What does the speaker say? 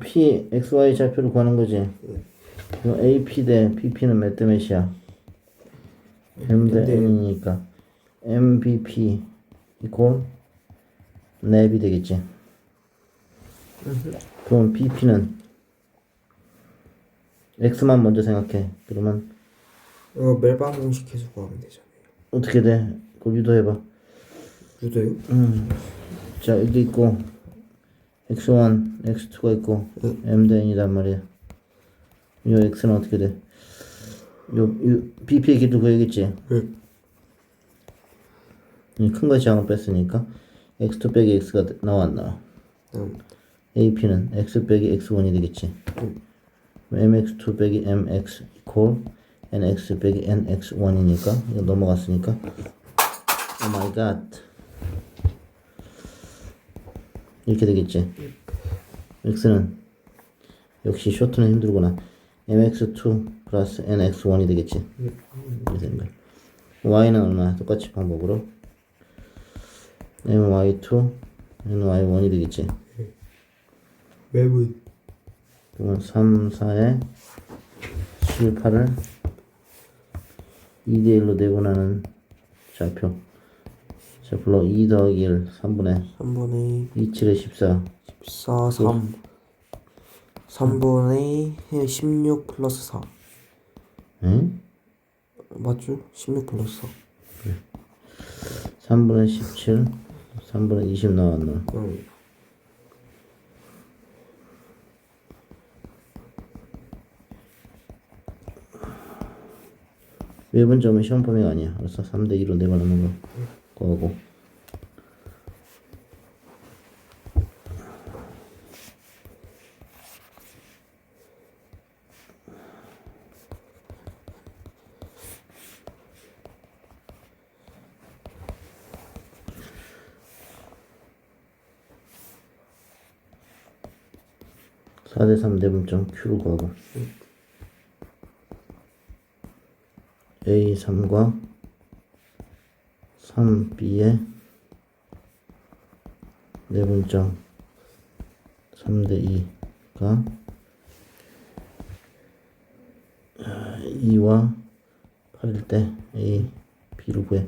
P, X, Y 좌표를 구하는 거지. 그럼 AP 대 BP는 몇 대 몇이야? M 대 네. N이니까 MVP 이꼴 랩이 되겠지. 그럼 BP는 X만 먼저 생각해. 그러면 이거 멜방 공식해서 구하면 되잖아요. 어떻게 돼? 그걸 유도해봐. 유도요? 음. 자 여기 있고 X1, X2가 있고 네. M 대 N이란 말이야. 요 X는 어떻게 돼? 요, 요 BP의 길도 구해야겠지. 네. 큰거 제한을 뺐으니까 X2 빼기 X가 나와 안 나와? 음, AP는 X 빼기 X1이 되겠지. MX2 빼기 MX 이퀄 NX 빼기 NX1이니까 이거 넘어갔으니까 오 마이 갓 이렇게 되겠지. X는 역시 쇼트는 힘들구나. MX2 플러스 NX1이 되겠지. 이 생각. Y는 얼마? 똑같이 방법으로 MY2 NY1이 되겠지. 맵은 그러면 3, 4에 18을 2대1로 내분하는 좌표 자 불러. 2 더하기 1 3분의 3분의 2 7에 14 14, 3 3분의 16 플러스 4 응? 맞죠? 16 플러스 4 3분의 17 3분의 20 나왔나 음, 외분 점은 시험 범위가 아니야. 그래서 3대 2로 내분하는 거 거고. 사대3 대분점 Q를 구하고. A 3과 3B의 내분점 3대 2가 2와 8일 때 A, B를 구해